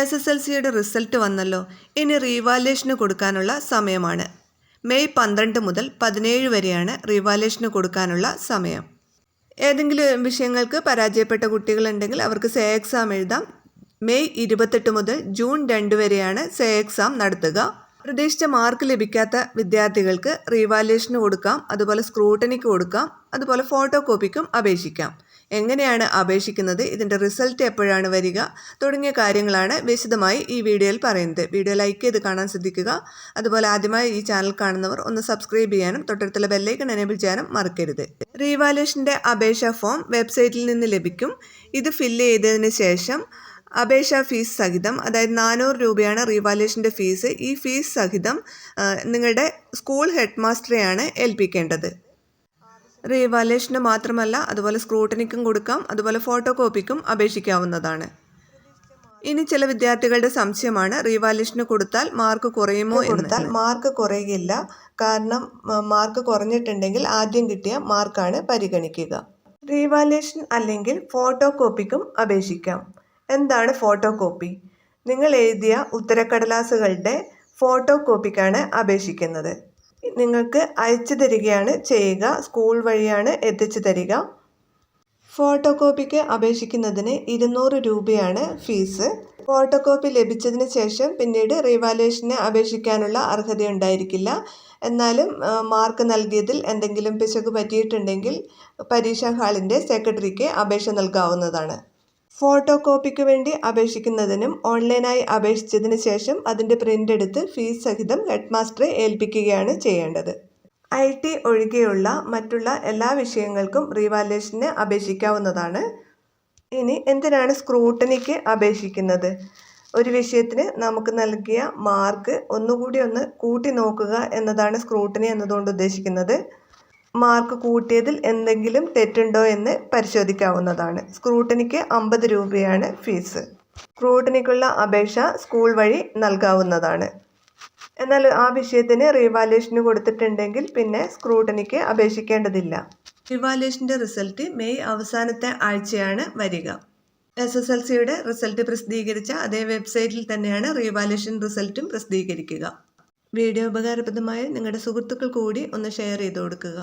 S S L സിയുടെ result വന്നല്ലോ. ഇനി റീവാലുവേഷന് കൊടുക്കാനുള്ള സമയമാണ്. മെയ് പന്ത്രണ്ട് മുതൽ പതിനേഴ് വരെയാണ് റീവാലുവേഷന് കൊടുക്കാനുള്ള സമയം. ഏതെങ്കിലും വിഷയങ്ങൾക്ക് പരാജയപ്പെട്ട കുട്ടികളുണ്ടെങ്കിൽ അവർക്ക് സേ എക്സാം എഴുതാം. മെയ് ഇരുപത്തെട്ട് മുതൽ ജൂൺ രണ്ട് വരെയാണ് സേ എക്സാം നടത്തുക. പ്രതീക്ഷിച്ച മാർക്ക് ലഭിക്കാത്ത വിദ്യാർത്ഥികൾക്ക് റീവാലുവേഷന് കൊടുക്കാം അതുപോലെ സ്ക്രൂട്ടനിക്ക് കൊടുക്കാം അതുപോലെ ഫോട്ടോ കോപ്പിക്കും അപേക്ഷിക്കാം. എങ്ങനെയാണ് അപേക്ഷിക്കുന്നത്? ഇതിന്റെ റിസൾട്ട് എപ്പോഴാണ് വരിക? തുടങ്ങിയ കാര്യങ്ങളാണ് വിശദമായി ഈ വീഡിയോയിൽ പറയുന്നത്. വീഡിയോ ലൈക്ക് ചെയ്ത് കാണാൻ ശ്രദ്ധിക്കുക. അതുപോലെ ആദ്യമായി ഈ ചാനൽ കാണുന്നവർ ഒന്ന് സബ്സ്ക്രൈബ് ചെയ്യാനും തൊട്ടടുത്തുള്ള ബെല്ലൈക്കൺ എനേബിൾ ചെയ്യാനും മറക്കരുത്. റീവാലുവേഷന്റെ അപേക്ഷാ ഫോം വെബ്സൈറ്റിൽ നിന്ന് ലഭിക്കും. ഇത് ഫില്ല് ചെയ്തതിന് ശേഷം അപേക്ഷാ ഫീസ് സഹിതം അതായത് നാനൂറ് രൂപയാണ് റീവാലുവേഷന്റെ ഫീസ്. ഈ ഫീസ് സഹിതം നിങ്ങളുടെ സ്കൂൾ ഹെഡ് മാസ്റ്ററെയാണ് ഏൽപ്പിക്കേണ്ടത്. റീവാലുവേഷന് മാത്രമല്ല അതുപോലെ സ്ക്രൂട്ടനിക്കും കൊടുക്കാം അതുപോലെ ഫോട്ടോ കോപ്പിക്കും അപേക്ഷിക്കാവുന്നതാണ്. ഇനി ചില വിദ്യാർത്ഥികളുടെ സംശയമാണ് റീവാലുവേഷന് കൊടുത്താൽ മാർക്ക് കുറയുമോ കൊടുത്താൽ മാർക്ക് കുറയുകയില്ല. കാരണം മാർക്ക് കുറഞ്ഞിട്ടുണ്ടെങ്കിൽ ആദ്യം കിട്ടിയ മാർക്കാണ് പരിഗണിക്കുക. റീവാലുവേഷൻ അല്ലെങ്കിൽ ഫോട്ടോ കോപ്പിക്കും അപേക്ഷിക്കാം. എന്താണ് ഫോട്ടോ കോപ്പി നിങ്ങൾ എഴുതിയ ഉത്തരക്കടലാസുകളുടെ ഫോട്ടോ കോപ്പിക്കാണ് അപേക്ഷിക്കുന്നത്. നിങ്ങൾക്ക് അയച്ചു തരികയാണ് ചെയ്യുക സ്കൂൾ വഴിയാണ് എത്തിച്ചു തരിക. ഫോട്ടോ കോപ്പിക്ക് അപേക്ഷിക്കുന്നതിന് ഇരുന്നൂറ് രൂപയാണ് ഫീസ്. ഫോട്ടോ കോപ്പി ലഭിച്ചതിന് ശേഷം പിന്നീട് റീവാലുവേഷന് അപേക്ഷിക്കാനുള്ള അർഹതയുണ്ടായിരിക്കില്ല. എന്നാലും മാർക്ക് നൽകിയതിൽ എന്തെങ്കിലും പിശക് പറ്റിയിട്ടുണ്ടെങ്കിൽ പരീക്ഷാ ഹാളിന്റെ സെക്രട്ടറിക്ക് അപേക്ഷ നൽകാവുന്നതാണ്. ഫോട്ടോ കോപ്പിക്ക് വേണ്ടി അപേക്ഷിക്കുന്നതിനും ഓൺലൈനായി അപേക്ഷിച്ചതിന് ശേഷം അതിന്റെ പ്രിന്റ് എടുത്ത് ഫീസ് സഹിതം ഹെഡ് മാസ്റ്ററെ ഏൽപ്പിക്കുകയാണ് ചെയ്യേണ്ടത്. ഐ ടി ഒഴികെയുള്ള മറ്റുള്ള എല്ലാ വിഷയങ്ങൾക്കും റീവാലുവേഷന് അപേക്ഷിക്കാവുന്നതാണ്. ഇനി എന്തിനാണ് സ്ക്രൂട്ടനിക്ക് അപേക്ഷിക്കുന്നത്? ഒരു വിഷയത്തിന് നമുക്ക് നൽകിയ മാർക്ക് ഒന്നുകൂടി ഒന്ന് കൂട്ടി നോക്കുക എന്നതാണ് സ്ക്രൂട്ടനി എന്നതുകൊണ്ട് ഉദ്ദേശിക്കുന്നത്. മാർക്ക് കൂട്ടിയതിൽ എന്തെങ്കിലും തെറ്റുണ്ടോ എന്ന് പരിശോധിക്കാവുന്നതാണ്. സ്ക്രൂട്ടനിക്ക് അമ്പത് രൂപയാണ് ഫീസ് സ്ക്രൂട്ടനിക്കുള്ള അപേക്ഷ സ്കൂൾ വഴി നൽകാവുന്നതാണ്. എന്നാൽ ആ വിഷയത്തിന് റീവാലുവേഷന് കൊടുത്തിട്ടുണ്ടെങ്കിൽ പിന്നെ സ്ക്രൂട്ടനിക്ക് അപേക്ഷിക്കേണ്ടതില്ല. റിവാലുവേഷന്റെ റിസൾട്ട് മെയ് അവസാനത്തെ ആഴ്ചയാണ് വരിക. എസ് എസ് എൽ സിയുടെ റിസൾട്ട് പ്രസിദ്ധീകരിച്ച അതേ വെബ്സൈറ്റിൽ തന്നെയാണ് റീവാലുവേഷൻ റിസൾട്ടും പ്രസിദ്ധീകരിക്കുക. വീഡിയോ ഉപകാരപ്രദമായ നിങ്ങളുടെ സുഹൃത്തുക്കൾ കൂടി ഒന്ന് ഷെയർ ചെയ്ത് കൊടുക്കുക.